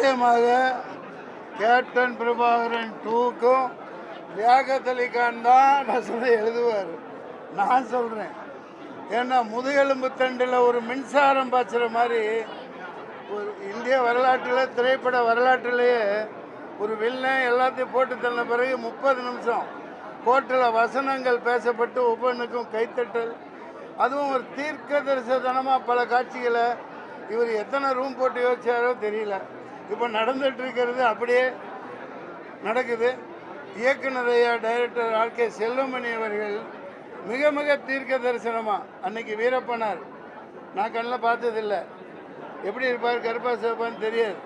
நிச்சயமாக கேப்டன் பிரபாகரன் டூக்கும் லியாகத் அலி தான் நான் வசனம் எழுதுவார். நான் சொல்கிறேன் ஏன்னா முதுகெலும்பு தண்டில் ஒரு மின்சாரம் பாய்ச்சுற மாதிரி ஒரு இந்திய வரலாற்றில் திரைப்பட வரலாற்றிலேயே ஒரு வில்லன் எல்லாத்தையும் போட்டு தள்ள பிறகு முப்பது நிமிஷம் கோர்ட்டில் வசனங்கள் பேசப்பட்டு ஒவ்வொன்றுக்கும் கைத்தட்டல். அதுவும் ஒரு தீர்க்க தரிசனமாக பல காட்சிகளை இவர் எத்தனை ரூம் போட்டு யோசிச்சாரோ தெரியல. இப்போ நடந்துட்டு இருக்கிறது அப்படியே நடக்குது. இயக்குனர் டைரக்டர் ஆர் கே செல்வமணி அவர்கள் மிக மிக தீர்க்க தரிசனமாக அன்னைக்கு வீரப்பனார். நான் கண்ணில் பார்த்ததில்ல. எப்படி இருப்பார் கருப்பா சிவப்பான்னு தெரியாது.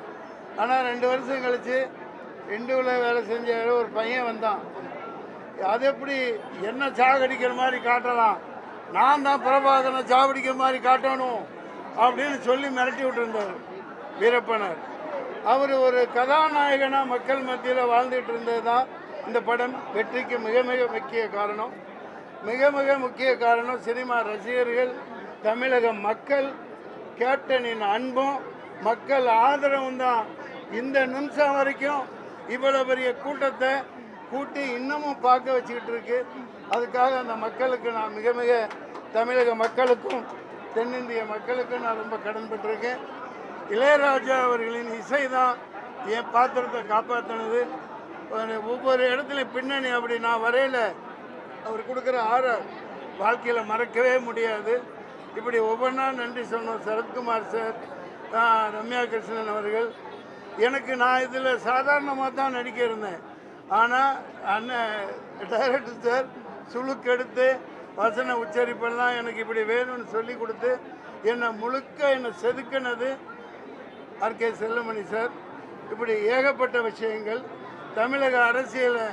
ஆனால் ரெண்டு வருஷம் கழித்து இண்டுவில் வேலை செஞ்ச ஒரு பையன் வந்தான். அது எப்படி என்ன சாகடிக்கிற மாதிரி காட்டலாம்? நான் தான் பிரபாகரனை சாவடிக்கிற மாதிரி காட்டணும் அப்படின்னு சொல்லி மிரட்டி விட்டுருந்தார் வீரப்பனர். அவர் ஒரு கதாநாயகனாக மக்கள் மத்தியில் வாழ்ந்துட்டு இருந்தது தான் இந்த படம். வெற்றிக்கு மிக மிக முக்கிய காரணம். மிக மிக முக்கிய காரணம் சினிமா ரசிகர்கள் தமிழக மக்கள் கேப்டனின் அன்பும் மக்கள் ஆதரவும் தான். இந்த நிமிஷம் வரைக்கும் இவ்வளோ பெரிய கூட்டத்தை கூட்டி இன்னமும் பார்க்க வச்சுக்கிட்டு இருக்கு. அதுக்காக அந்த மக்களுக்கு நான் மிக மிக தமிழக மக்களுக்கும் தென்னிந்திய மக்களுக்கும் நான் ரொம்ப கடன்பட்டிருக்கேன் இளையராஜா அவர்களின் இசை தான் என் பாத்திரத்தை காப்பாற்றினது ஒவ்வொரு இடத்துலையும் பின்னணி அப்படி நான் வரையில். அவர் கொடுக்குற ஆற வாழ்க்கையில் மறக்கவே முடியாது. இப்படி ஒவ்வொன்றா நன்றி சொன்னோம் சரத்குமார் சார் ரம்யா கிருஷ்ணன் அவர்கள். எனக்கு நான் இதில் சாதாரணமாக தான் நடிக்க இருந்தேன். ஆனால் அண்ணன் டைரக்டர் சார் சுழுக்கெடுத்து வசன உச்சரிப்பெல்லாம் எனக்கு இப்படி வேணும்னு சொல்லி கொடுத்து என்னை முழுக்க என்னை செதுக்கினது ஆர்கே செல்லமணி சார் இப்படி ஏகப்பட்ட விஷயங்கள். தமிழக அரசியலை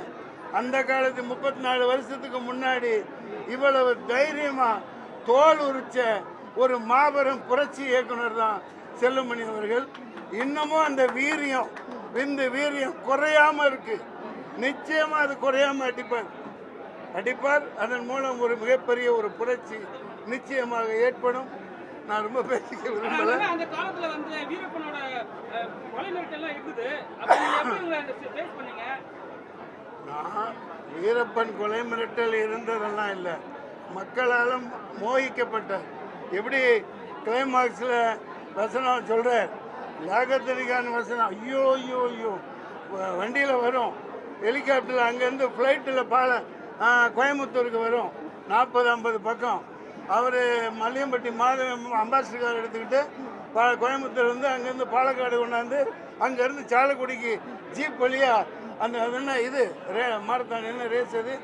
அந்த காலத்து முப்பத்தி நாலு வருஷத்துக்கு முன்னாடி இவ்வளவு தைரியமாக தோல் உரிச்ச ஒரு மாபெரும் புரட்சி இயக்குனர் தான் செல்லுமணி அவர்கள். இன்னமும் அந்த வீரியம் விந்து வீரியம் குறையாம இருக்கு. நிச்சயமா அது குறையாம அடிப்பார். அடிப்பார். அதன் மூலம் ஒரு மிகப்பெரிய ஒரு புரட்சி நிச்சயமாக ஏற்படும். நான் ரொம்ப பேசிக்க விரும்பல. அந்த காலத்துல வந்து வீரப்பனோட அஹ், கொலை மிரட்டல்லாம் இருந்தது. அப்ப நீங்க எப்படி உங்களை அந்த ஃபேஸ் பண்ணீங்க? நான் வீரப்பன் கொலை மிரட்டல் இருந்ததெல்லாம் இல்லை. மக்களால் மோகிக்கப்பட்டார். எப்படி கிளைமாக்ஸில் வசனம் சொல்கிறார் லாகத்தனிக்கான வசனம். ஐயோ ஐயோ ஐயோ. வண்டியில் வரும். ஹெலிகாப்டரில் அங்கேருந்து ஃப்ளைட்டில் பால கோயம்புத்தூருக்கு வரும். நாற்பது ஐம்பது பக்கம். அவர் மல்லியம்பட்டி மாதவ அம்பாசிடர் எடுத்துக்கிட்டு பா கோயம்புத்தூர் வந்து அங்கேருந்து பாலக்காடு கொண்டாந்து அங்கேருந்து சாலக்குடிக்கு ஜீப் வழியா அந்த என்ன இது? ரே மாரத்தான் என்ன ரேஸ் அது?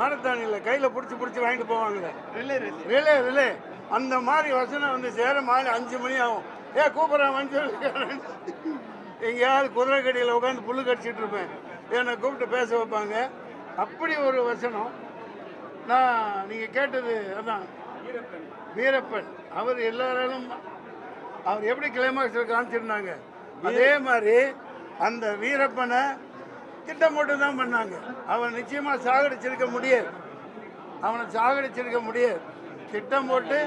மாரத்தான். இல்லை கையில் பிடிச்சி பிடிச்சி வாங்கிட்டு போவாங்களே ரிலே ரிலே அந்த மாதிரி வசனம் வந்து சேர மாலை அஞ்சு மணி ஆகும். ஏ கூப்பிட்றேன் வந்து எங்கேயாவது குதிரை கடியில் உட்காந்து புல்லு கடிச்சிட்டு இருப்பேன். என்னை கூப்பிட்டு பேச வைப்பாங்க. அப்படி ஒரு வசனம். நான் நீங்கள் கேட்டது அதான். வீரப்பன். அவர் எல்லாராலும் அவர் எப்படி கிளைமாக்ஸில் காமிச்சிருந்தாங்க அதே மாதிரி அந்த வீரப்பனை திட்டம் போட்டு தான் பண்ணாங்க. அவன் நிச்சயமாக சாகடிச்சிருக்க முடியாது. அவனை சாகடிச்சிருக்க முடியாது. திட்டம் போட்டு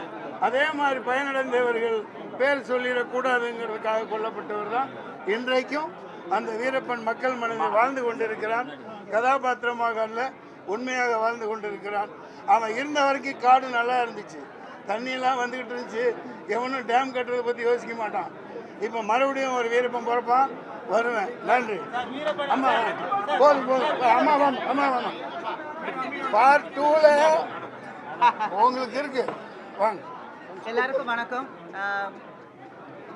அதே மாதிரி பயனடைந்தவர்கள் பேர் சொல்லிடக்கூடாதுங்கிறதுக்காக கொல்லப்பட்டவர் தான் இன்றைக்கும் அந்த வீரப்பன் மக்கள் மனதில் வாழ்ந்து கொண்டிருக்கிறான் கதாபாத்திரமாக அல்ல உண்மையாக வாழ்ந்து கொண்டிருக்கிறான். அவன் இருந்த வரைக்கும் காடு நல்லா இருந்துச்சு. தண்ணியெல்லாம் வந்துக்கிட்டு இருந்துச்சு. எவனும் டேம் கட்டுறதை பற்றி யோசிக்க மாட்டான். இப்போ மறுபடியும் ஒரு வீரப்பம் பிறப்பான். வருவேன். நன்றி. அம்மா போதும் போதும். அம்மா வாமா அம்மா வாமா பார்ட் டூவில் உங்களுக்கு இருக்கு. வாங்க. எல்லாருக்கும் வணக்கம்.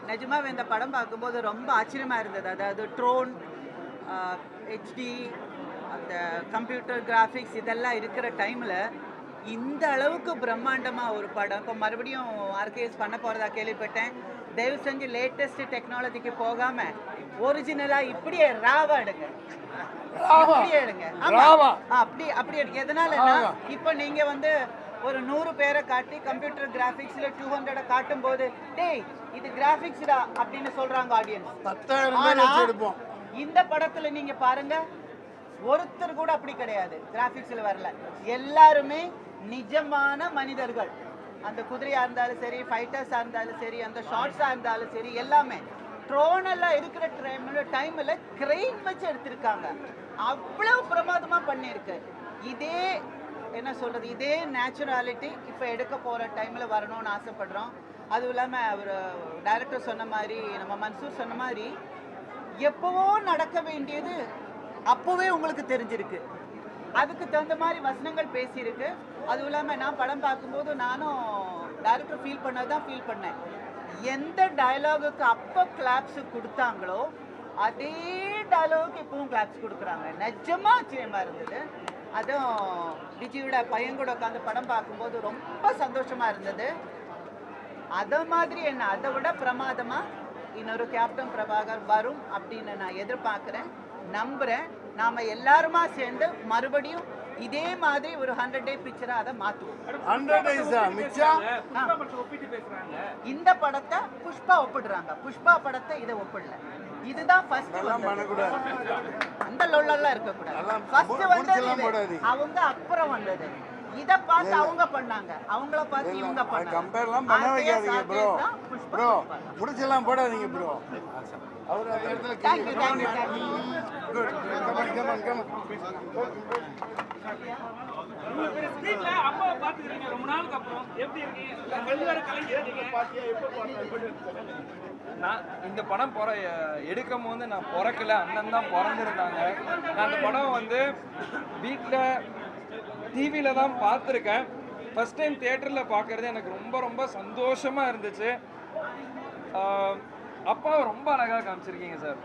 நிஜமாக இந்த படம் பார்க்கும்போது ரொம்ப ஆச்சரியமாக இருந்தது. அதாவது ட்ரோன் ஹெச்டி அந்த கம்ப்யூட்டர் கிராஃபிக்ஸ் இதெல்லாம் இருக்கிற டைமில் இந்த அளவுக்கு பிரம்மாண்டமா ஒரு படம். இப்போ மறுபடியும் ஆர்கேஎஸ் பண்ண போகிறதா கேள்விப்பட்டேன். தயவு செஞ்சு லேட்டஸ்ட் டெக்னாலஜிக்கு போகாம ஒரிஜினலா இப்படியே ராவா எடுங்க. ராவா? இப்படியே எடுங்க. அப்படி அப்படி எடுங்க. எதனாலன்னா இப்போ நீங்க வந்து ஒரு நூறு பேரை காட்டி கம்ப்யூட்டர் கிராஃபிக்ஸ்ல டூ ஹண்ட்ரட காட்டும் போது டேய் இது கிராஃபிக்ஸ்டா அப்படின்னு சொல்றாங்க ஆடியன்ஸ் இந்த படத்துல நீங்க பாருங்க ஒருத்தர் கூட அப்படி கிடையாது. கிராஃபிக்ஸில் வரல. எல்லாருமே நிஜமான மனிதர்கள். அந்த குதிரையாக இருந்தாலும் சரி ஃபைட்டர்ஸாக இருந்தாலும் சரி அந்த ஷார்ட்ஸாக இருந்தாலும் சரி எல்லாமே. ட்ரோனெல்லாம் இருக்கிற டைமில் டைமில் கிரெயின் வச்சு எடுத்திருக்காங்க. அவ்வளோ பிரமாதமாக பண்ணியிருக்கு. இதே என்ன சொல்கிறது இதே நேச்சுராலிட்டி இப்போ எடுக்க போகிற டைமில் வரணும்னு ஆசைப்படுறோம். அதுவும் இல்லாமல் அவர் டைரக்டர் சொன்ன மாதிரி நம்ம மன்சூர் சொன்ன மாதிரி எப்போவோ நடக்க வேண்டியது அப்போவே உங்களுக்கு தெரிஞ்சிருக்கு. அதுக்கு தகுந்த மாதிரி வசனங்கள் பேசியிருக்கு. அதுவும் இல்லாமல் நான் படம் பார்க்கும்போது நானும் டேரக்டர் ஃபீல் பண்ணது தான் ஃபீல் பண்ணேன். எந்த டயலாகுக்கு அப்போ கிளாப்ஸ் கொடுத்தாங்களோ அதே டயலாகுக்கு இப்பவும் கிளாப்ஸ் கொடுக்குறாங்க. நிஜமா ஆச்சரியமாக இருந்தது. அதுவும் விஜயோட பையன் கூட உட்காந்து படம் பார்க்கும்போது ரொம்ப சந்தோஷமாக இருந்தது. அதை மாதிரி என்ன? அதை விட பிரமாதமாக இன்னொரு கேப்டன் பிரபாகர் வரும் அப்படின்னு நான் எதிர்பார்க்குறேன். நம்புறேன். நாம எல்லாருமா சேர்ந்து மறுபடியும் இதே மாதிரி ஒரு ஹண்ட்ரட் டே பிக்சரா அதை ஹண்ட்ரட் மிச்சம் பேசுறாங்க இந்த படத்தை புஷ்பா ஒப்பிடுறாங்க. புஷ்பா படத்தை இதை ஒப்பிடல. இதுதான் ஃபர்ஸ்ட் அந்த லொல்லெல்லாம் இருக்கக்கூடாது. அதெல்லாம் ஃபர்ஸ்ட் வந்தது. அவங்க அப்புறம் வந்தது. இத பார்த்து அவங்க பண்ணாங்க. அவங்கள பார்த்து இவங்க பண்ணாங்க. கம்பேர்லாம் பண்ண வைக்காதீங்க ப்ரோ ப்ரோ போடாதீங்க bro Thank you, thank you, thank you. Good come on come on come on நீங்க பெரிய ஸ்கிரீன்ல அப்பாவை பாத்துக்கிறீங்க ரொம்ப நாளுக்கு அப்புறம் எப்படி இருக்கீங்க கல்வியார நான் இந்த படம் பிற எடுக்கும் போது நான் பிறக்கல அண்ணன் தான் பிறந்திருந்தாங்க நான் அந்த படம் வந்து வீட்டில் டிவியில் தான் பார்த்துருக்கேன் ஃபஸ்ட் டைம் தியேட்டரில் பார்க்குறது எனக்கு ரொம்ப ரொம்ப சந்தோஷமாக இருந்துச்சு அப்பாவை ரொம்ப அழகாக காமிச்சிருக்கீங்க சார்.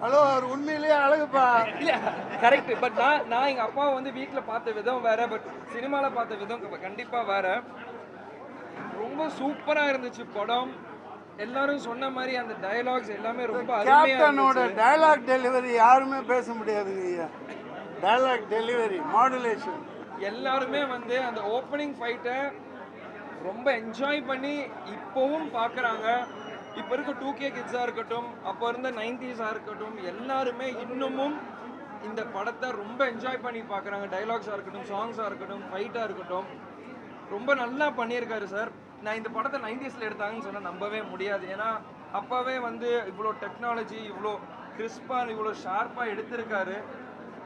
ஹலோ அவர் உண்மையிலேயே அழகுப்பா. இல்ல கரெக்ட் பட் நான் நான் எங்க அப்பாவை வந்து வீட்ல பார்த்த விதம் வேற பட் சினிமால பார்த்த விதம் க- கண்டிப்பா வேற. ரொம்ப சூப்பரா இருந்துச்சு படம். எல்லாரும் சொன்ன மாதிரி அந்த டயலாக்ஸ் எல்லாமே ரொம்ப கேப்டனோட டயலாக் டெலிவரி யாருமே பேச முடியாதுங்க ஐயா. டயலாக் டெலிவரி மாடுலேஷன் எல்லாருமே வந்து அந்த ஓப்பனிங் ஃபைட்டை ரொம்ப என்ஜாய் பண்ணி இப்போவும் பார்க்குறாங்க. இப்போ இருக்க டூ கே கிட்ஸாக இருக்கட்டும் அப்போ இருந்த நைன்டிஸாக இருக்கட்டும் எல்லாருமே இன்னமும் இந்த படத்தை ரொம்ப என்ஜாய் பண்ணி பார்க்குறாங்க. டைலாக்ஸாக இருக்கட்டும் சாங்ஸாக இருக்கட்டும் ஃபைட்டாக இருக்கட்டும். ரொம்ப நல்லா பண்ணியிருக்காரு சார் நான் இந்த படத்தை நைன்டிஸில் எடுத்தாங்கன்னு சொன்னால் நம்பவே முடியாது. ஏன்னா அப்போவே வந்து இவ்வளோ டெக்னாலஜி இவ்வளோ கிறிஸ்பாக இவ்வளோ ஷார்ப்பாக எடுத்திருக்காரு.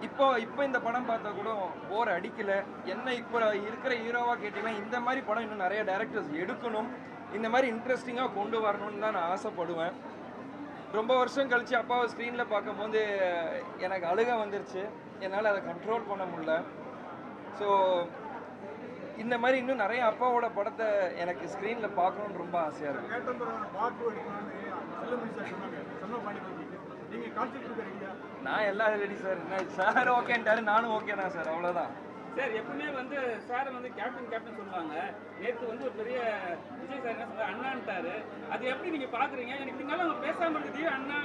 இப்போ இப்போ இந்த படம் பார்த்தா கூட போர் அடிக்கலை. என்ன இப்போ இருக்கிற ஹீரோவாக கேட்டிங்கன்னா இந்த மாதிரி படம் இன்னும் நிறைய டேரக்டர்ஸ் எடுக்கணும். இந்த மாதிரி இன்ட்ரெஸ்டிங்காக கொண்டு வரணும்னு தான் நான் ஆசைப்படுவேன். ரொம்ப வருஷம் கழிச்சு அப்பாவை ஸ்க்ரீனில் பார்க்கும்போது எனக்கு அழுக வந்துருச்சு. என்னால் அதை கண்ட்ரோல் பண்ண முடியல. ஸோ இந்த மாதிரி இன்னும் நிறைய அப்பாவோட படத்தை எனக்கு ஸ்க்ரீனில் பார்க்கணுன்னு ரொம்ப ஆசையாக கொடுக்குறீங்க. நான் எல்லாம் ரெடி சார் என்ன? சார் ஓகேன்ட்டாரு நானும் ஓகே தான் சார் அவ்வளோதான் சார் எப்பவுமே வந்து சார் வந்து கேப்டன் கேப்டன் சொல்லுவாங்க. நேற்று வந்து ஒரு பெரிய விஜய் சார் என்ன சொல்ற அண்ணான்ட்டாரு. அது எப்படி நீங்க பாக்குறீங்க? எனக்கு பின்னால அவங்க பேசாம இருக்கிறது அண்ணா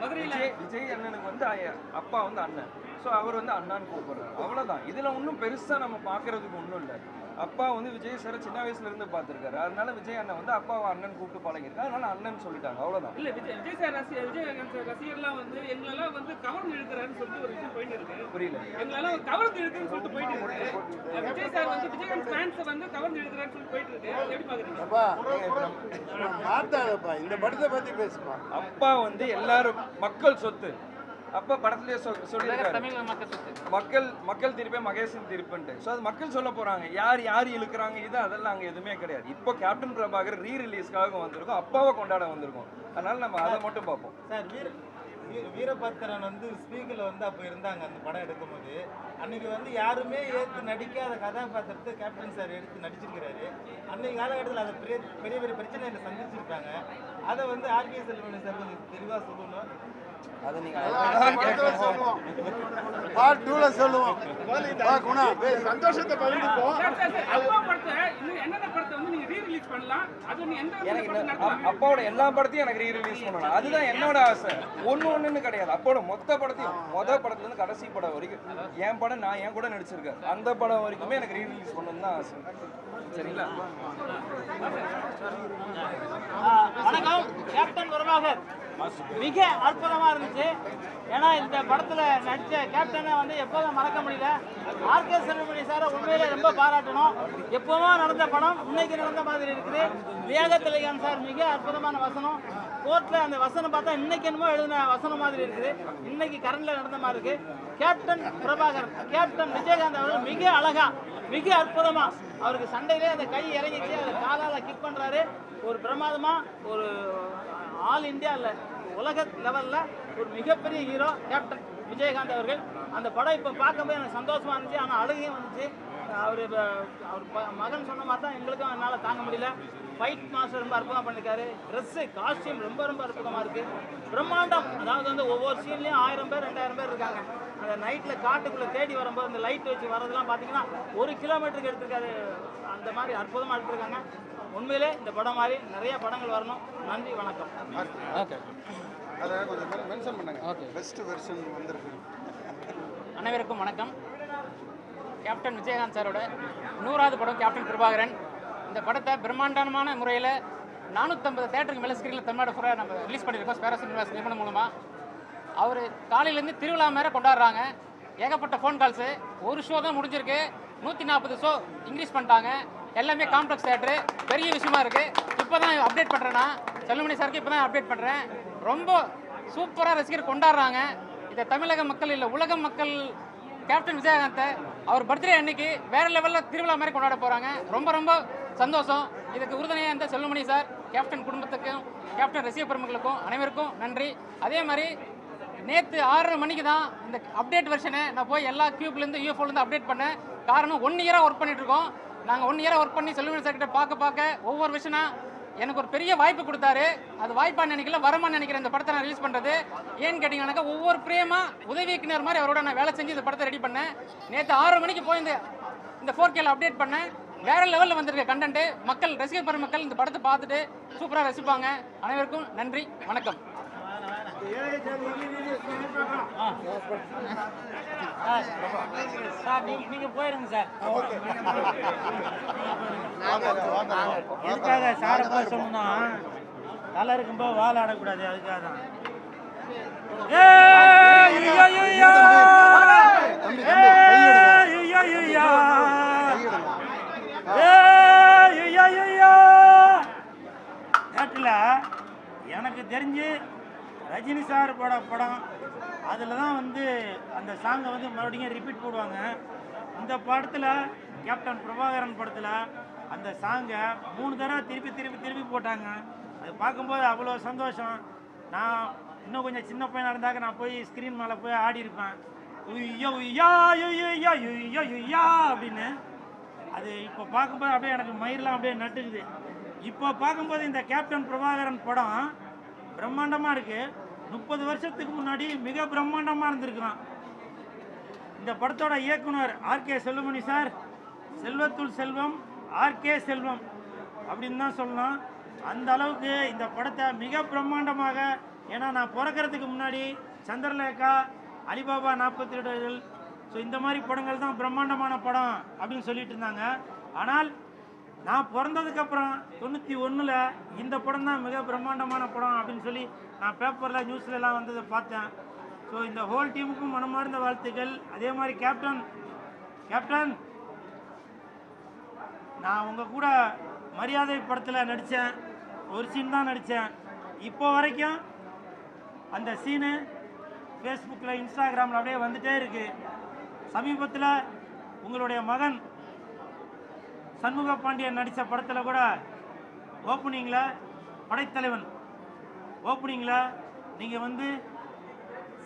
மதுரையில? விஜய் அண்ணனுக்கு வந்து அப்பா வந்து அண்ணன். ஸோ அவர் வந்து அண்ணான்னு கூப்பிடுறாரு. அவ்வளோதான் இதில் ஒன்றும் பெருசாக நம்ம பார்க்கறதுக்கு ஒன்றும் இல்லை. அப்பா வந்து விஜய் சாரை சின்ன வயசுல இருந்து பார்த்துருக்காரு. அதனால விஜய் அண்ணன் வந்து அப்பாவை அண்ணன் கூப்பிட்டு பழகிருக்காரு அதனால அண்ணன் சொல்லிட்டாங்க. அவ்வளோதான் இல்ல விஜய் விஜய் சார் ரசிகர் விஜய் சார் ரசிகர்லாம் வந்து எங்களெல்லாம் வந்து கவர்ந்து இழுக்கிறாருன்னு சொல்லிட்டு ஒரு விஷயம் போயிட்டு இருக்கு புரியல எங்களெல்லாம் கவர்ந்து இழுக்குன்னு சொல்லிட்டு போயிட்டு இருக்கு விஜய் சார் வந்து விஜயகாந்த் ஃபேன்ஸை வந்து கவர்ந்து இழுக்கிறாருன்னு சொல்லிட்டு போயிட்டு இருக்கு எப்படி பாக்குறீங்க? அப்பா மாத்தாதப்பா. இந்த படத்தை பத்தி பேசுப்பா அப்பா வந்து எல்லாரும் மக்கள் சொத்து. அப்பா படத்துலயே சொ சொல்லியிருக்காரு. மக்கள் மக்கள் திருப்பி மகேசன் திருப்புன்ட்டு. ஸோ அது மக்கள் சொல்ல போறாங்க. யார் யார் இழுக்கிறாங்க இது அதெல்லாம் அங்கே எதுவுமே கிடையாது. இப்போ கேப்டன் பிரபாகர் ரீ ரிலீஸ்க்காக வந்திருக்கோம். அப்பாவை கொண்டாட வந்திருக்கோம். அதனால நம்ம அதை மட்டும் பார்ப்போம். சார் வீர வீரபத்திரன் வந்து ஸ்பீக்கில் வந்து அப்போ இருந்தாங்க அந்த படம் எடுக்கும்போது. அன்னைக்கு வந்து யாருமே ஏற்று நடிக்காத கதாபாத்திரத்தை கேப்டன் சார் எடுத்து நடிச்சிருக்கிறாரு. அன்னைக்கு காலகட்டத்தில் அதை பெரிய பெரிய பெரிய பிரச்சனைகளை சந்திச்சிருக்காங்க. அதை வந்து ஆர்கே செல்வமணி சார் கொஞ்சம் தெளிவாக சொல்லணும். பார்ட் டூல சொல்லுவோம். வா, குணா பேசு. சந்தோஷத்தை பகிர்ந்துப்போம் அப்பாவோட எல்லா படத்தையும் எனக்கு ரீ ரிலீஸ் பண்ணணும். அதுதான் என்னோட ஆசை. ஒன்று ஒன்றுன்னு கிடையாது. அப்போட மொத்த படத்தையும் மொத படத்துல இருந்து கடைசி படம் வரைக்கும். என் படம் நான் என் கூட நடிச்சிருக்கேன். அந்த படம் வரைக்குமே எனக்கு ரீ ரிலீஸ் பண்ணணும் தான் ஆசை. சரிங்களா? வணக்கம். கேப்டன் மிக அற்புதமா இருந்துச்சு. ஏன்னா இந்த படத்துல நடிச்ச கேப்டனை வந்து எப்போதும் மறக்க முடியல. ஆர்கே செல்வமணி சாரை உண்மையிலே ரொம்ப பாராட்டணும். எப்பவும் நடந்த படம் இன்னைக்கு நடந்த மாதிரி இருக்குது. லியாகத் அலிகான் சார் மிக அற்புதமான வசனம். கோர்ட்ல அந்த வசனம் பார்த்தா இன்னைக்கு என்னமோ எழுதின வசனம் மாதிரி இருக்குது. இன்னைக்கு கரண்ட்ல நடந்த மாதிரி இருக்கு. கேப்டன் பிரபாகர் கேப்டன் விஜயகாந்த் அவர்கள் மிக அழகா மிக அற்புதமா அவருக்கு சண்டையிலே அந்த கை இறங்கிச்சு. அதை காலால கிக் பண்றாரு. ஒரு பிரமாதமா ஒரு ஆல் இந்தியா உலக லெவலில் ஒரு மிகப்பெரிய ஹீரோ கேப்டன் விஜயகாந்த் அவர்கள். அந்த படம் இப்போ பார்க்கும்போது எனக்கு சந்தோஷமாக இருந்துச்சு. ஆனால் அழுகையும் வந்துச்சு. அவர் அவர் மகன் சொன்ன மாதிரி தான் எங்களுக்கும் என்னால் தாங்க முடியல. ஃபைட் மாஸ்டர் ரொம்ப அற்புதமாக பண்ணியிருக்காரு ட்ரெஸ்ஸு காஸ்டியூம் ரொம்ப ரொம்ப அற்புதமாக இருக்குது பிரம்மாண்டம். அதாவது வந்து ஒவ்வொரு சீன்லேயும் ஆயிரம் பேர் ரெண்டாயிரம் பேர் இருக்காங்க. அந்த நைட்டில் காட்டுக்குள்ளே தேடி வரும்போது அந்த லைட் வச்சு வரதெல்லாம் பார்த்தீங்கன்னா ஒரு கிலோமீட்டருக்கு எடுத்திருக்காரு. அந்த மாதிரி அற்புதமாக எடுத்திருக்காங்க. உண்மையிலே இந்த படம் மாதிரி நிறைய படங்கள் வரணும். நன்றி வணக்கம். அதை கொஞ்சம் மென்ஷன் பண்ணுங்க. பெஸ்ட் வெர்ஷன் வந்திருக்கு. அனைவருக்கும் வணக்கம். கேப்டன் விஜயகாந்த் சாரோட நூறாவது படம் கேப்டன் பிரபாகரன். இந்த படத்தை பிரம்மாண்டமான முறையில் நானூற்றம்பது தேட்டருக்கு மேலே ஸ்க்ரீனில் தமிழ்நாடு ஃபுல்லாக நம்ம ரிலீஸ் பண்ணியிருக்கோம். ஸ்பேரா சினிமாஸ் நிறுவனம் மூலமாக அவர் காலையிலேருந்து திருவிழா மேலே கொண்டாடுறாங்க. ஏகப்பட்ட ஃபோன் கால்ஸு ஒரு ஷோ தான் முடிஞ்சிருக்கு. நூற்றி நாற்பது ஷோ இன்க்ரீஸ் பண்ணிட்டாங்க. எல்லாமே காம்ப்ளெக்ஸ் தேட்ரு பெரிய விஷயமா இருக்குது இப்போ தான் அப்டேட் பண்ணுறேன்னா செல்லுமணி சாருக்கு இப்போ தான் அப்டேட் பண்ணுறேன் ரொம்ப சூப்பராக ரசிகர் கொண்டாடுறாங்க. இதை தமிழக மக்கள் இல்லை உலக மக்கள் கேப்டன் விஜயகாந்தை அவர் பர்த்டே அன்னைக்கு வேற லெவலில் திருவிழா மாதிரி கொண்டாட போகிறாங்க ரொம்ப ரொம்ப சந்தோஷம். இதுக்கு உறுதுணையாக இருந்த செல்லுமணி சார் கேப்டன் குடும்பத்துக்கும் கேப்டன் ரசிக பெருமக்களுக்கும் அனைவருக்கும் நன்றி. அதே மாதிரி நேற்று ஆறரை மணிக்கு தான் இந்த அப்டேட் வெர்ஷனை நான் போய் எல்லா கியூப்லேருந்து யூஎஃப்ஓலேருந்து அப்டேட் பண்ணேன். காரணம் ஒன் இயராக ஒர்க் பண்ணிட்டு இருக்கோம். நாங்கள் ஒன் இயராக ஒர்க் பண்ணி செல்லுமணி சார் கிட்ட பார்க்க பார்க்க ஒவ்வொரு விஷயம்னா எனக்கு ஒரு பெரிய வாய்ப்பு கொடுத்தாரு. அது வாய்ப்பாக நினைக்கல வரமா நினைக்கிறேன் இந்த படத்தை நான் ரிலீஸ் பண்ணுறது ஏன்னு கேட்டீங்கன்னாக்கா ஒவ்வொரு பிரேமா உதவி இயக்குனர் மாதிரி அவரோட நான் வேலை செஞ்சு இந்த படத்தை ரெடி பண்ணேன். நேற்று ஆறு மணிக்கு போய் இந்த இந்த ஃபோர் கேல அப்டேட் பண்ணேன். வேற லெவலில் வந்திருக்க கண்டென்ட்டு மக்கள் ரசிகர் பெருமக்கள் இந்த படத்தை பார்த்துட்டு சூப்பராக ரசிப்பாங்க. அனைவருக்கும் நன்றி வணக்கம். சார் நீங்க நீங்க போயிருங்க சார் எதுக்காக சாரை போய் சொல்லணும்னா தலை இருக்கும்போது வாழ ஆடக்கூடாது அதுக்காக தான் தேட்டில் எனக்கு தெரிஞ்சு ரஜினி சார் பட படம் அதில் தான் வந்து அந்த சாங்கை வந்து மறுபடியும் ரிப்பீட் போடுவாங்க. இந்த படத்தில் கேப்டன் பிரபாகரன் படத்தில் அந்த சாங்கை மூணு தடவை திருப்பி திருப்பி திருப்பி போட்டாங்க. அது பார்க்கும்போது அவ்வளோ சந்தோஷம். நான் இன்னும் கொஞ்சம் சின்ன பையனாக இருந்தாக்க நான் போய் ஸ்க்ரீன் மேலே போய் ஆடி இருப்பேன். உய்யா உய்யா உய்யா உய்யா உய்யா அப்படின்னு. அது இப்போ பார்க்கும்போது அப்படியே எனக்கு மயிரெலாம் அப்படியே நட்டுக்குது. இப்போ பார்க்கும்போது இந்த கேப்டன் பிரபாகரன் படம் பிரம்மாண்டமாக இருக்குது முப்பது வருஷத்துக்கு முன்னாடி மிக பிரம்மாண்டமாக இருந்திருக்கிறான். இந்த படத்தோட இயக்குனர் ஆர்கே செல்வமணி சார். செல்வத்துள் செல்வம் ஆர்கே செல்வம் அப்படின்னு தான் சொல்லலாம். அந்த அளவுக்கு இந்த படத்தை மிக பிரம்மாண்டமாக ஏன்னா நான் பிறக்கறதுக்கு முன்னாடி சந்திரலேகா அலிபாபா நாற்பத்தி ஏடுகள் ஸோ இந்த மாதிரி படங்கள் தான் பிரம்மாண்டமான படம் அப்படின்னு சொல்லிட்டு இருந்தாங்க. ஆனால் நான் பிறந்ததுக்கப்புறம் தொண்ணூற்றி ஒன்றில் இந்த படம் தான் மிக பிரம்மாண்டமான படம் அப்படின்னு சொல்லி நான் பேப்பரில் நியூஸ்லலாம் வந்ததை பார்த்தேன். ஸோ இந்த ஹோல் டீமுக்கும் மனமார்ந்த வாழ்த்துக்கள். அதே மாதிரி கேப்டன் கேப்டன் நான் உங்கள் கூட மரியாதை படத்தில் நடித்தேன் ஒரு சீன் தான் நடித்தேன் இப்போ வரைக்கும் அந்த சீனு ஃபேஸ்புக்கில் இன்ஸ்டாகிராமில் அப்படியே வந்துகிட்டே இருக்குது சமீபத்தில் உங்களுடைய மகன் சண்முக பாண்டியன் நடித்த படத்தில் கூட ஓப்பனிங்கில் படைத்தலைவன். ஓப்பனிங்கில் நீங்கள் வந்து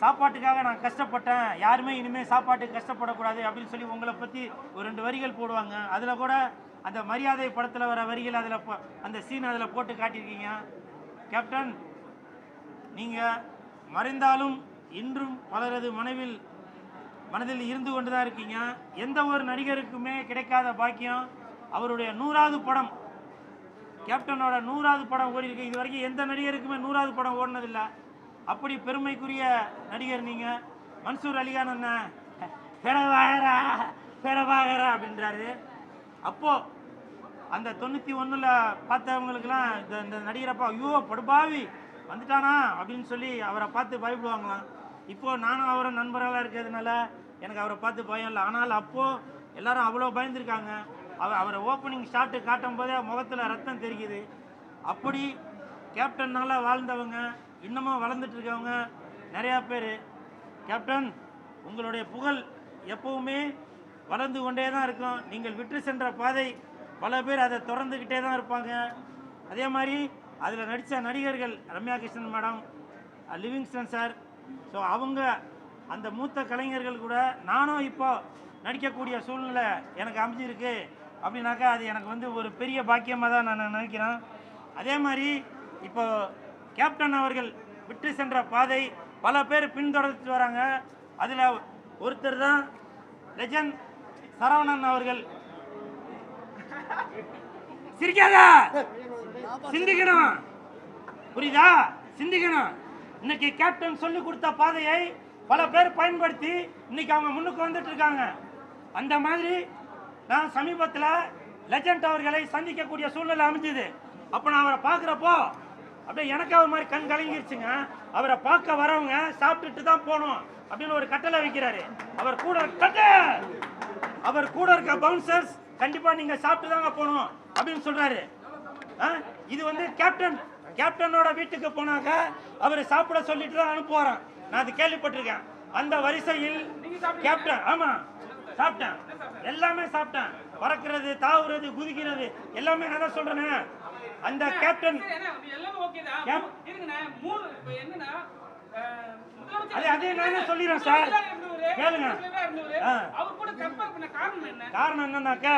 சாப்பாட்டுக்காக நான் கஷ்டப்பட்டேன். யாருமே இனிமேல் சாப்பாட்டுக்கு கஷ்டப்படக்கூடாது அப்படின்னு சொல்லி உங்களை பற்றி ஒரு ரெண்டு வரிகள் போடுவாங்க. அதில் கூட அந்த மரியாதை படத்தில் வர வரிகள் அதில் அந்த சீன் அதில் போட்டு காட்டியிருக்கீங்க. கேப்டன் நீங்கள் மறைந்தாலும் இன்றும் பலரது மனைவில் மனதில் இருந்து கொண்டு தான் இருக்கீங்க. எந்த ஒரு நடிகருக்குமே கிடைக்காத பாக்கியம். அவருடைய நூறாவது படம். கேப்டனோட நூறாவது படம் ஓடிருக்கு இது வரைக்கும் எந்த நடிகருக்குமே நூறாவது படம் ஓடினதில்லை. அப்படி பெருமைக்குரிய நடிகர் நீங்கள் மன்சூர் அலிகான் என்ன பிறவாகரா பிறவாகரா அப்படின்றாரு. அப்போது அந்த தொண்ணூற்றி ஒன்றில் பார்த்தவங்களுக்குலாம் இந்த இந்த நடிகரப்பா ஐயோ படுபாவி வந்துட்டானா அப்படின்னு சொல்லி அவரை பார்த்து பயப்படுவாங்களாம். இப்போது நானும் அவரை நண்பர்களாக இருக்கிறதுனால எனக்கு அவரை பார்த்து பயம் இல்லை. ஆனால் அப்போது எல்லாரும் அவ்வளோ பயந்துருக்காங்க. அவர் அவரை ஓப்பனிங் ஷாட்டு காட்டும் போதே முகத்தில் ரத்தம் தெரிக்குது அப்படி கேப்டன்னால வாழ்ந்தவங்க இன்னமும் வளர்ந்துட்டு இருக்கவங்க நிறையா பேர். கேப்டன் உங்களுடைய புகழ் எப்பவுமே வளர்ந்து கொண்டே தான் இருக்கும். நீங்கள் விட்டு சென்ற பாதை பல பேர் அதை திறந்துக்கிட்டே தான் இருப்பாங்க. அதே மாதிரி அதில் நடித்த நடிகர்கள் Ramya Krishnan madam Livingston sir. So அவங்க அந்த மூத்த கலைஞர்கள் கூட நானும் இப்போ நடிக்கக்கூடிய சூழ்நிலை எனக்கு அமைஞ்சிருக்கு. அப்படின்னாக்கா அது எனக்கு வந்து ஒரு பெரிய பாக்கியமாக தான் நான் நினைக்கிறேன். அதே மாதிரி இப்போ கேப்டன் அவர்கள் விட்டு சென்ற பாதை பல பேர் பின்தொடர்த்து வராங்க. அதில் ஒருத்தர் தான் லெஜண்ட் சரவணன் அவர்கள். சிரிக்காதா? சிந்திக்கணும். புரியுதா? சிந்திக்கணும். இன்னைக்கு கேப்டன் சொல்லி கொடுத்த பாதையை பல பேர் பயன்படுத்தி இன்னைக்கு அவங்க முன்னுக்கு வந்துட்டு இருக்காங்க. அந்த மாதிரி நான் சமீபத்தில் லெஜண்ட் அவர்களை சந்திக்கக்கூடிய சூழ்நிலை அமைஞ்சுது. அப்போ நான் அவரை பார்க்குறப்போ அப்படியே எனக்கு அவர் மாதிரி கண் கலங்கிருச்சுங்க. அவரை பார்க்க வரவங்க சாப்பிட்டுட்டு தான் போகணும் அப்படின்னு ஒரு கட்டளை வைக்கிறாரு. அவர் கூட கட்ட! அவர் கூட இருக்க பவுன்சர்ஸ் கண்டிப்பாக நீங்கள் சாப்பிட்டு தாங்க போகணும் அப்படின்னு சொல்கிறாரு ஆ? இது வந்து கேப்டன் கேப்டனோட வீட்டுக்கு போனாக்க அவர் சாப்பிட சொல்லிட்டு தான் அனுப்புவாராம். நான் அது கேள்விப்பட்டிருக்கேன். அந்த வரிசையில் கேப்டன் ஆமாம் சாப்பிட்டேன். எல்லாமே சாப்பிட்டேன். பறக்கிறது தாவுறது குதிக்கிறது எல்லாமே நான் தான் சொல்றேனே. அந்த கேப்டன் அதே- அதே நானே சொல்லிடுறேன் சார். கேளுங்க. காரணம் என்னன்னாக்கா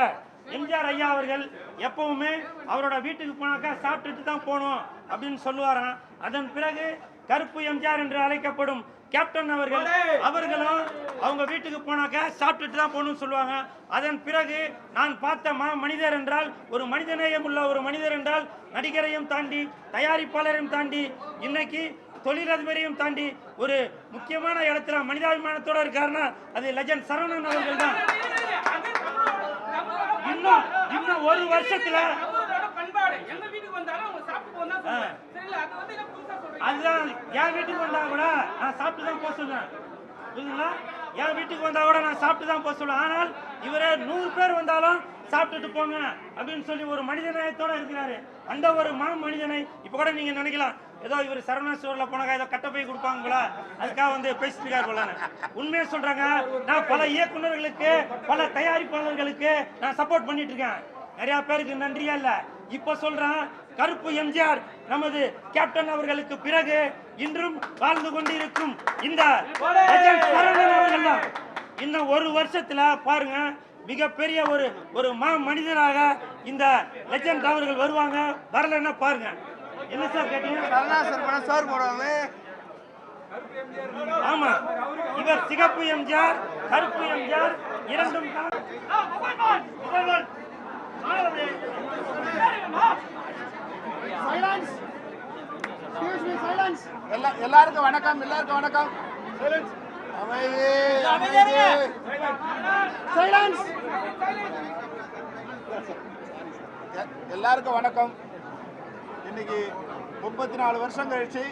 எம்ஜிஆர் ஐயா அவர்கள் எப்பவுமே அவரோட வீட்டுக்கு போனாக்கா சாப்பிட்டுட்டு தான் போகணும் அப்படின்னு சொல்லுவாராம். அதன் பிறகு கருப்பு எம்ஜிஆர் என்று அழைக்கப்படும் கேப்டன் அவர்கள் அவர்களும் அவங்க வீட்டுக்கு போனாக்கா சாப்பிட்டுட்டு தான் போகணும்னு சொல்லுவாங்க. அதன் பிறகு நான் பார்த்த மா மனிதர் என்றால் ஒரு மனிதநேயம் உள்ள ஒரு மனிதர் என்றால் நடிகரையும் தாண்டி தயாரிப்பாளரையும் தாண்டி இன்னைக்கு தொழிலதிபரையும் தாண்டி ஒரு முக்கியமான இடத்துல மனிதாபிமானத்தோட இருக்காருன்னா அது லெஜண்ட் சரவணன் அவர்கள் தான். இன்னும் இன்னும் ஒரு வருஷத்துல அதுதான் என் வீட்டுக்கு வந்தா கூட நான் சாப்பிட்டு தான் போக சொல்லுவேன் புரியுதுங்களா? என் வீட்டுக்கு வந்தா கூட நான் சாப்பிட்டு தான் போக சொல்லுவேன் ஆனால் இவரே நூறு பேர் வந்தாலும் சாப்பிட்டுட்டு போங்க அப்படின்னு சொல்லி ஒரு மனிதநேயத்தோட இருக்கிறாரு. அந்த ஒரு மா மனிதனை இப்போ கூட நீங்க நினைக்கலாம். ஏதோ இவர் சரவணா ஸ்டோர்ல போனாக்கா ஏதோ கட்ட போய் கொடுப்பாங்களா? அதுக்காக வந்து பேசிட்டு இருக்காரு போலான்னு உண்மையை சொல்றாங்க நான் பல இயக்குனர்களுக்கு பல தயாரிப்பாளர்களுக்கு நான் சப்போர்ட் பண்ணிட்டு இருக்கேன் நிறைய பேருக்கு நன்றியா இல்லை. இப்ப சொல்றேன் கருப்பு எம்ஜிஆர் நமது கேப்டன் அவர்களுக்கு பிறகு இன்றும் வாழ்ந்து கொண்டிருக்கும் இந்த சரவணன் அவர்கள் தான். இன்னும் ஒரு வருஷத்துல பாருங்க மிகப்பெரிய ஒரு ஒரு மா மனிதனாக இந்த லெஜண்ட் அவர்கள் வருவாங்க. வரலன்னா பாருங்க. என்ன சார் கேட்டீங்க? சோறு போடுவாங்க ஆமா இவர் சிகப்பு எம்ஜிஆர் கருப்பு எம்ஜிஆர் இரண்டும் தான். எல்லாருக்கும் வணக்கம் எல்லாருக்கும் வணக்கம். எல்லாருக்கும் வணக்கம். இன்னைக்கு முப்பத்தி நாலு வருஷம் கழிச்சு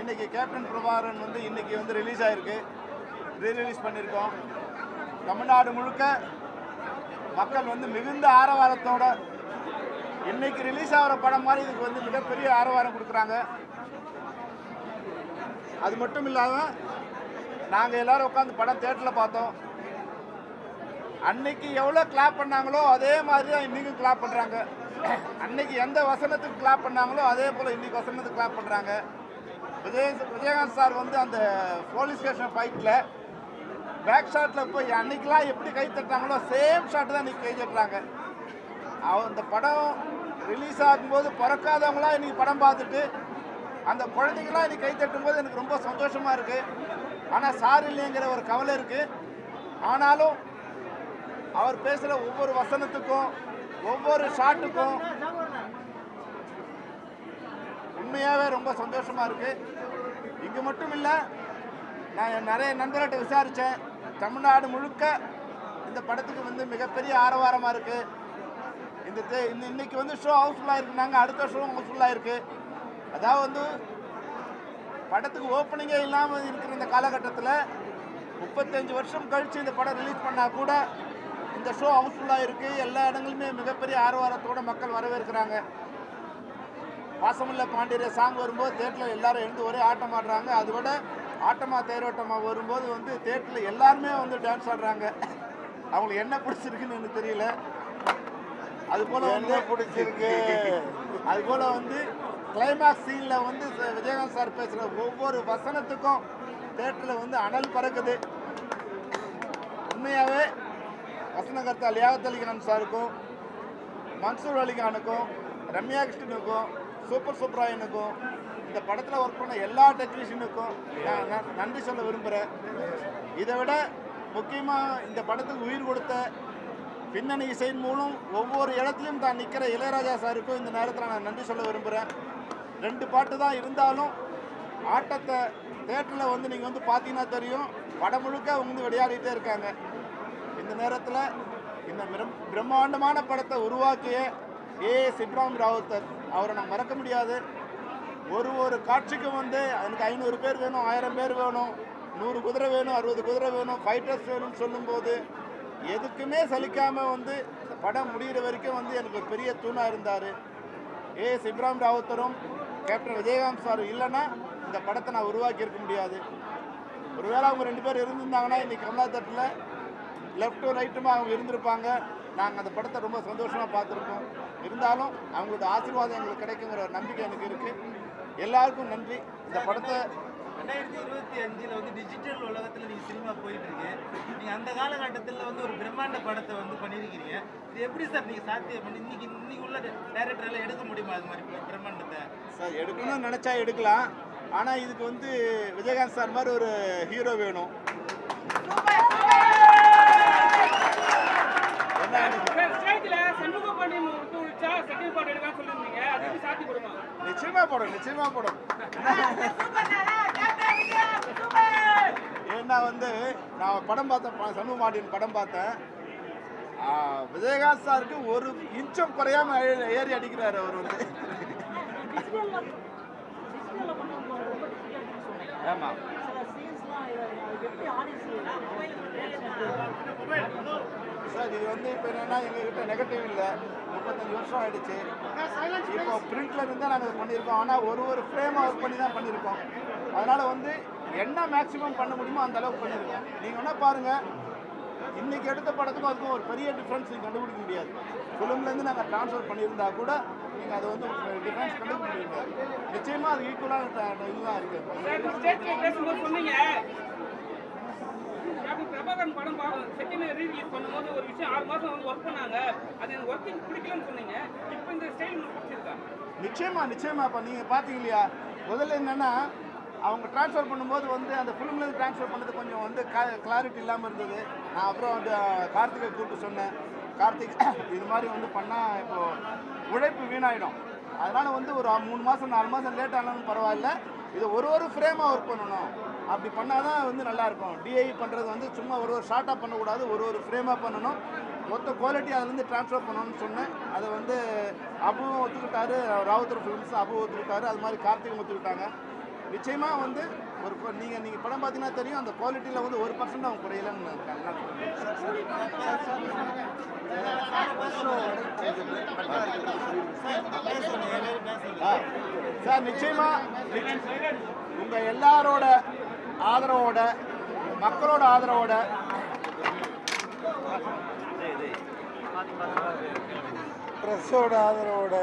இன்னைக்கு கேப்டன் பிரபாகரன் வந்து இன்னைக்கு வந்து ரிலீஸ் ஆயிருக்கு. ரீ ரிலீஸ் பண்ணியிருக்கோம் தமிழ்நாடு முழுக்க மக்கள் வந்து மிகுந்த ஆரவாரத்தோட இன்னைக்கு ரிலீஸ் ஆகிற படம் மாதிரி இதுக்கு வந்து மிகப்பெரிய ஆரவாரம் கொடுக்குறாங்க. அது மட்டும் இல்லாமல் நாங்கள் எல்லாரும் உட்காந்து படம் தேட்டரில் பார்த்தோம். அன்னைக்கு எவ்வளோ கிளாப் பண்ணாங்களோ அதே மாதிரி தான் இன்றைக்கும் கிளாப் பண்ணுறாங்க அன்னைக்கு எந்த வசனத்துக்கு கிளாப் பண்ணாங்களோ அதே போல் இன்றைக்கி வசனத்துக்கு கிளாப் பண்ணுறாங்க விஜய் விஜயகாந்த் சார் வந்து அந்த போலீஸ் ஸ்டேஷன் ஃபைட்டில் பேக் ஷாட்டில் போய் அன்னைக்கெலாம் எப்படி கை தட்டாங்களோ சேம் ஷாட்டு தான் இன்னைக்கு கை தட்டுறாங்க. அந்த படம் ரிலீஸ் ஆகும்போது பிறக்காதவங்களாம் இன்னைக்கு படம் பார்த்துட்டு அந்த குழந்தைங்களாம் இன்னைக்கு கை தட்டும்போது எனக்கு ரொம்ப சந்தோஷமாக இருக்குது ஆனால் சார் இல்லைங்கிற ஒரு கவலை இருக்குது ஆனாலும் அவர் பேசுகிற ஒவ்வொரு வசனத்துக்கும் ஒவ்வொரு ஷாட்டுக்கும் உண்மையாகவே ரொம்ப சந்தோஷமாக இருக்குது இங்கே மட்டும் இல்லை நான் நிறைய நண்பர்கிட்ட விசாரித்தேன் தமிழ்நாடு முழுக்க இந்த படத்துக்கு வந்து மிகப்பெரிய ஆரவாரமாக இருக்குது இந்த இந்த இன்னைக்கு வந்து ஷோ ஹவுஸ்ஃபுல்லாக இருக்குனாங்க அடுத்த ஷோ ஹவுஸ்ஃபுல்லாக இருக்குது அதாவது வந்து படத்துக்கு ஓப்பனிங்கே இல்லாமல் இருக்கிற இந்த காலகட்டத்தில் முப்பத்தஞ்சு வருஷம் கழித்து இந்த படம் ரிலீஸ் பண்ணால் கூட இந்த ஷோ ஹவுஸ்ஃபுல்லாக இருக்குது எல்லா இடங்களுமே மிகப்பெரிய ஆரவாரத்தோட மக்கள் வரவேற்கிறாங்க. பாசமுள்ள பாண்டியரே சாங் வரும்போது தேட்டரில் எல்லாரும் எழுந்து ஒரே ஆட்டம் ஆடுறாங்க. அதோட ஆட்டமா தேரோட்டமா வரும்போது வந்து தேட்டரில் எல்லாருமே வந்து டான்ஸ் ஆடுறாங்க. அவங்களுக்கு என்ன பிடிச்சிருக்குன்னு எனக்கு தெரியல. அது போல வந்து பிடிச்சிருக்கு? அது போல வந்து கிளைமேக்ஸ் சீன்ல வந்து விஜயகாந்த் சார் பேசுற ஒவ்வொரு வசனத்துக்கும் தேட்டரில் வந்து அனல் பறக்குது. உண்மையாகவே வசனகர்த்தா லியாகத் அலிகான் சாருக்கும் மன்சூர் அலிகானுக்கும் ரம்யா கிருஷ்ணனுக்கும் சூப்பர் சுப்ராயனுக்கும் இந்த படத்தில் ஒர்க் பண்ண எல்லா டெக்னீஷியனுக்கும் நான் நன்றி சொல்ல விரும்புகிறேன் இதை விட முக்கியமாக இந்த படத்துக்கு உயிர் கொடுத்த பின்னணி இசையின் மூலம் ஒவ்வொரு இடத்துலையும் தான் நிற்கிற இளையராஜா சாருக்கும் இந்த நேரத்தில் நான் நன்றி சொல்ல விரும்புகிறேன் ரெண்டு பாட்டு தான் இருந்தாலும் ஆட்டத்தை தேட்டரில் வந்து நீங்கள் வந்து பார்த்தீங்கன்னா தெரியும். படம் முழுக்க வந்து விளையாடிட்டே இருக்காங்க. இந்த நேரத்தில் இந்த பிரம்மாண்டமான படத்தை உருவாக்கிய ஏ சிப்ராம் ராவத்தர். அவரை நான் மறக்க முடியாது. ஒரு ஒரு காட்சிக்கும் வந்து எனக்கு ஐநூறு பேர் வேணும் ஆயிரம் பேர் வேணும் நூறு குதிரை வேணும் அறுபது குதிரை வேணும் ஃபைட்டர்ஸ் வேணும்னு சொல்லும்போது எதுக்குமே சலிக்காமல் வந்து இந்த படம் முடிகிற வரைக்கும் வந்து எனக்கு ஒரு பெரிய தூணாக இருந்தார். ஏ சிப்ராம் ராவுத்தரும் கேப்டன் விஜயகாந்த் சார் இல்லைன்னா இந்த படத்தை நான் உருவாக்கி இருக்க முடியாது. ஒருவேளை அவங்க ரெண்டு பேர் இருந்திருந்தாங்கன்னா இன்னைக்கு கமலா தட்டில் லெஃப்ட்டும் ரைட்டுமா அவங்க இருந்திருப்பாங்க. நாங்கள் அந்த படத்தை ரொம்ப சந்தோஷமாக பார்த்துருக்கோம் இருந்தாலும் அவங்களோட ஆசீர்வாதம் எங்களுக்கு கிடைக்குங்கிற ஒரு நம்பிக்கை எனக்கு இருக்குது எல்லாருக்கும் நன்றி. இந்த படத்தை ரெண்டாயிரத்தி இருபத்தி அஞ்சுல வந்து டிஜிட்டல் உலகத்துல நீங்க சினிமா போயிட்டு இருக்கு. நீங்க அந்த காலகட்டத்தில் வந்து ஒரு பிரம்மாண்ட படத்தை வந்து பண்ணியிருக்கிறீங்க இது எப்படி சார் நீங்க சாத்தியம் பண்ணி இன்னைக்கு இன்னைக்கு உள்ள டேரக்டர்ல எடுக்க முடியுமா அது மாதிரி பிரம்மாண்டத்தை? சார் எடுக்கணும்னு நினச்சா எடுக்கலாம். ஆனால் இதுக்கு வந்து விஜயகாந்த் சார் மாதிரி ஒரு ஹீரோ வேணும் என்ன எனக்கு சார் ஸ்டேஜ்ல சண்முக பாண்டியன் விட்டு விழிச்சா செகண்ட் பார்ட் எடுக்கலாம் சொல்லியிருந்தீங்க அது எப்படி சாத்தியப்படுமா நிச்சயமா போடும் நிச்சயமா போடும் ஏன்னா வந்து நான் படம் பார்த்தேன் சண்முக மாட்டின் படம் பார்த்தேன். விஜயகாந்த் சாருக்கு ஒரு இன்ச்சும் குறையாம ஏ- ஏறி அடிக்கிறாரு அவர் வந்து. ஆமா. சார் இது வந்து இப்போ என்னென்னா எங்ககிட்ட நெகட்டிவ் இல்லை. முப்பத்தஞ்சு வருஷம் ஆயிடுச்சு. இப்போ பிரிண்ட்ல இருந்து தான் நாங்கள் பண்ணியிருக்கோம். ஆனால் ஒரு ஒரு ஃப்ரேமாக ஒர்க் பண்ணி தான் பண்ணியிருக்கோம். அதனால் வந்து என்ன மேக்ஸிமம் பண்ண முடியுமோ அந்த அளவுக்கு பண்ணியிருக்கோம் நீங்கள் என்ன பாருங்கள் இன்றைக்கி எடுத்த படத்துக்கும் அதுக்கும் ஒரு பெரிய டிஃப்ரென்ஸ் நீங்கள் கண்டுபிடிக்க முடியாது. ஃபிலிம்லேருந்து நாங்கள் ட்ரான்ஸ்ஃபர் பண்ணியிருந்தா கூட நீங்கள் அதை வந்து டிஃப்ரென்ஸ் கண்டுபிடிக்க முடியாது. நிச்சயமாக அது ஈக்குவலான இதுதான் இருக்குது பிரபாகரன் படம் செகண்ட் ரீரிலீஸ் பண்ணும்போது ஒரு விஷயம் ஆறு மாதம் வந்து ஒர்க் பண்ணாங்க. அது எனக்கு ஒர்க்கிங் பிடிக்கலன்னு சொன்னீங்க. இப்போ இந்த ஸ்டைல் உங்களுக்கு பிடிச்சிருக்கா? நிச்சயமா நிச்சயமா இப்போ நீங்கள் பார்த்தீங்க இல்லையா முதல்ல என்னென்னா அவங்க ட்ரான்ஸ்ஃபர் பண்ணும்போது வந்து அந்த ஃபிலிம்லேருந்து ட்ரான்ஸ்ஃபர் பண்ணது கொஞ்சம் வந்து கிளாரிட்டி இல்லாமல் இருந்தது. நான் அப்புறம் அந்த கார்த்திகை கூப்பிட்டு சொன்னேன். கார்த்திக் இது மாதிரி வந்து பண்ணால் இப்போது உழைப்பு வீணாயிடும். அதனால் வந்து ஒரு மூணு மாதம் நாலு மாதம் லேட் ஆனாலும் பரவாயில்ல. இது ஒரு ஒரு ஃப்ரேமாக ஒர்க் பண்ணணும். அப்படி பண்ணால் தான் வந்து நல்லாயிருக்கும். டிஐ பண்ணுறது வந்து சும்மா ஒரு ஒரு ஷார்ட்டாக பண்ணக்கூடாது. ஒரு ஒரு ஃப்ரேமாக பண்ணணும். மொத்த குவாலிட்டி அதுலேருந்து ட்ரான்ஸ்ஃபர் பண்ணணும்னு சொன்னேன். அதை வந்து அபுவும் ஒத்துக்கிட்டாரு. ராவுத்தர் ஃபிலிம்ஸ் அபு ஒத்துக்கிட்டாரு. அது மாதிரி கார்த்திகம் ஒத்துக்கிட்டாங்க. நிச்சயமாக வந்து ஒரு நீங்கள் நீங்கள் படம் பார்த்தீங்கன்னா தெரியும். அந்த குவாலிட்டியில் வந்து ஒரு பர்சன்ட் அவங்க குறையலன்னு சார் நிச்சயமா உங்க எல்லாரோட ஆதரவோட மக்களோட ஆதரவோட பிரஸோட ஆதரவோட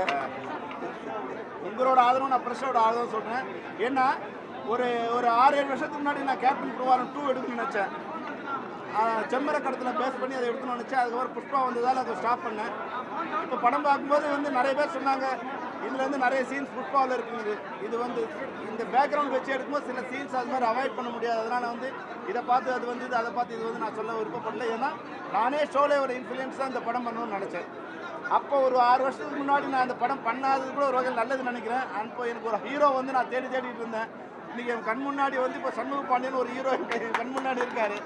உங்களோட ஆதரவு நான் பிரஸோட ஆதரவு சொல்கிறேன் ஏன்னா ஒரு ஒரு ஆறு ஏழு வருஷத்துக்கு முன்னாடி நான் கேப்டன் குருவாரம் டூ எடுக்கணும்னு நினைச்சேன். செம்மர கடத்தில் பேஸ் பண்ணி அதை எடுத்துன்னு நினச்சேன் அதுக்கப்புறம் புஷ்பா வந்ததால் அதை ஸ்டாப் பண்ணேன். இப்போ படம் பார்க்கும்போது வந்து நிறைய பேர் சொன்னாங்க இதில் வந்து நிறைய சீன்ஸ் புஷ்பாவில் இருக்குது. இது வந்து இந்த பேக்ரவுண்ட் வச்சு எடுக்கும்போது சில சீன்ஸ் அது மாதிரி அவாய்ட் பண்ண முடியாது. அதனால் வந்து இதை பார்த்து அது வந்து அதை பார்த்து இது வந்து நான் சொல்ல விருப்பப்படல. ஏன்னா நானே ஷோலே ஒரு இன்ஃப்ளூயன்ஸ் தான் இந்த படம் பண்ணணும்னு நினச்சேன். அப்போ ஒரு ஆறு வருஷத்துக்கு முன்னாடி நான் அந்த படம் பண்ணாதது கூட ஒரு வகையில் நல்லது நினைக்கிறேன். அப்போ எனக்கு ஒரு ஹீரோ வந்து நான் தேடி தேடிட்டு இருந்தேன். இன்னைக்கு என் கண் முன்னாடி வந்து இப்போ சண்முக பாண்டியன் ஒரு ஹீரோ கண் முன்னாடி இருக்காரு.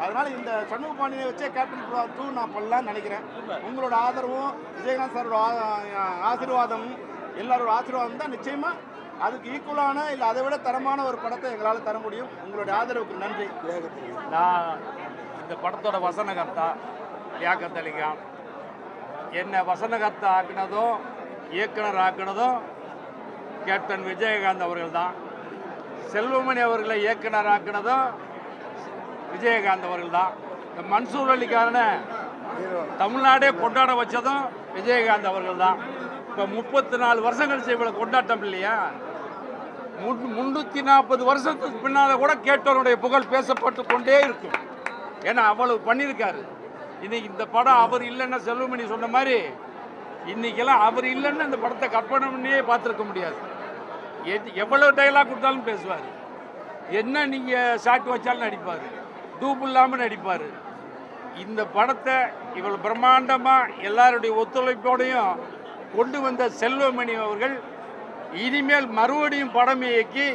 அதனால இந்த சண்முக பாண்டியனை வச்சே கேப்டன் புலா டூ நான் பண்ணலான்னு நினைக்கிறேன். உங்களோட ஆதரவும் விஜயகாந்த் சாரோட ஆ- எல்லாரோட ஆசீர்வாதம் தான் நிச்சயமா அதுக்கு ஈக்குவலான இல்லை அதை விட தரமான ஒரு படத்தை எங்களால் தர முடியும். உங்களுடைய ஆதரவுக்கு நன்றி. நான் இந்த படத்தோட வசனகர்த்தா லியாக்கத் என்னை வசனகர்த்தா ஆக்கினதும் இயக்குனர் ஆக்கினதும் கேப்டன் விஜயகாந்த் அவர்கள் தான். செல்வமணி அவர்களை இயக்குனராக்குனதும் விஜயகாந்த் அவர்கள் தான் இந்த மன்சூர் அலிக்கான தமிழ்நாடே கொண்டாட வச்சதும் விஜயகாந்த் அவர்கள் தான் இப்போ முப்பத்தி நாலு வருஷம் கழிச்சு இவ்வளோ கொண்டாட்டம் இல்லையா? முன் முந்நூற்றி நாற்பது வருஷத்துக்கு பின்னால் கூட கேட்டவருடைய புகழ் பேசப்பட்டு கொண்டே இருக்கும். ஏன்னா அவ்வளவு பண்ணியிருக்காரு. இன்னைக்கு இந்த படம் அவர் இல்லைன்னா செல்வமணி சொன்ன மாதிரி இன்னைக்கெல்லாம் அவர் இல்லைன்னா இந்த படத்தை கற்பனை பண்ணியே பார்த்துருக்க முடியாது. எவ்வளவு டைலாக் கொடுத்தாலும் பேசுவார். என்ன நீங்கள் ஷாட் வச்சாலும் நடிப்பார். டூப் இல்லாமல் நடிப்பார். இந்த படத்தை இவ்வளோ பிரம்மாண்டமாக எல்லாருடைய ஒத்துழைப்போடையும் கொண்டு வந்த செல்வமணி அவர்கள் இனிமேல் மறுபடியும் படம் இயக்கி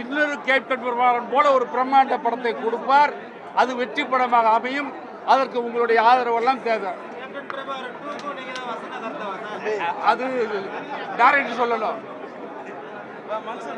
இன்னொரு கேப்டன் பிரபாகரன் போல ஒரு பிரம்மாண்ட படத்தை கொடுப்பார். அது வெற்றி படமாக அமையும். அதற்கு உங்களுடைய ஆதரவெல்லாம் தேவை. அது டேரக்டர் சொல்லணும். మనసు